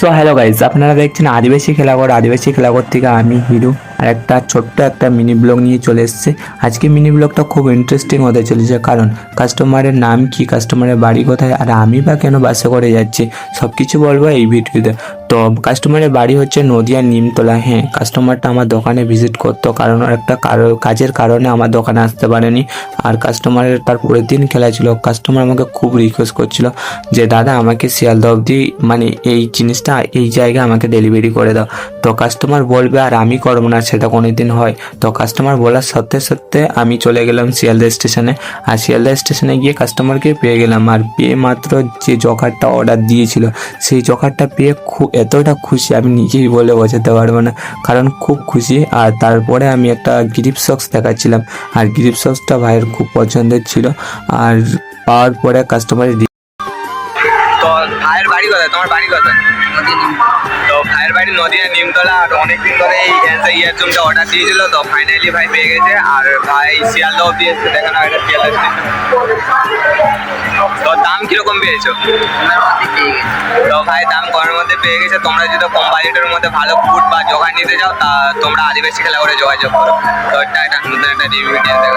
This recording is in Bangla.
সো হ্যালো গাইজ আপনারা দেখছেন আদিবাসী খেলাঘর। আদিবাসী খেলাঘর থেকে আমি হিরু। আর একটা ছোট্ট একটা মিনি ব্লগ নিয়ে চলে এসেছে। আজকে মিনি ব্লগটা খুব ইন্টারেস্টিং হতে চলেছে। কারণ কাস্টমারের নাম কি? কাস্টমারের বাড়ি কোথায়? আর আমি বা কেন বাসে করে যাচ্ছি? সব কিছু বলব এই ভিডিওতে তো কাস্টমারের বাড়ি হচ্ছে নদিয়া নিমতলা। হ্যাঁ কাস্টমারটা আমার দোকানে ভিজিট করতো কারণ একটা কাজের কারণে আমার দোকানে আসতে পারেনি। আর কাস্টমারের তার পরের দিন খেলা ছিল। কাস্টমার আমাকে খুব রিকোয়েস্ট করছিল যে, দাদা, আমাকে শিয়ালদা অবধি মানে এই জিনিসটা, এই জায়গায় আমাকে ডেলিভারি করে দাও। তো কাস্টমার বলবে, আর আমি করব না সেটা কোনো দিন হয়। তো কাস্টমার বলার সত্ত্বে সত্ত্বে আমি চলে গেলাম শিয়ালদা স্টেশনে। আর শিয়ালদা স্টেশনে গিয়ে কাস্টমারকে পেয়ে গেলাম। আর পেয়ে মাত্র যে জকারটা অর্ডার দিয়েছিল, সেই জকারটা পেয়ে খুব এতটা খুশি আমি নিজেই বলে বোঝাতে পারব না। কারণ খুব খুশি। আর তারপরে আমি একটা গ্রিপ সক্স দেখাচ্ছিলাম। আর গ্রিপ সক্সটা ভাইয়ের খুব পছন্দের ছিল। আর পাওয়ার পরে কাস্টমারের ভাইয়ের বাড়ি তোমার বাড়ি ভাইয়ের বাড়ি নদিয়া, নিমতলা, আর অনেকদিন ধরে এই ক্যান্সার ইয়ারজুমটা অর্ডার দিয়েছিল, তো ফাইনালি ভাই পেয়ে গেছে, আর ভাই শিয়ালদা অব্দি এসছে দেখে না এটা শিয়ালদা স্টেশন তো দাম কীরকম পেয়েছ? তো ভাই দাম কমের মধ্যে পেয়ে গেছে, তোমরা যদি কম বাজেটের মধ্যে ভালো ফুড বা জোগাড় নিতে চাও, তা তোমরা আদিবাসী খেলা করে যোগাযোগ করো। তো এটা একটা নতুন একটা রিভিউ দেখা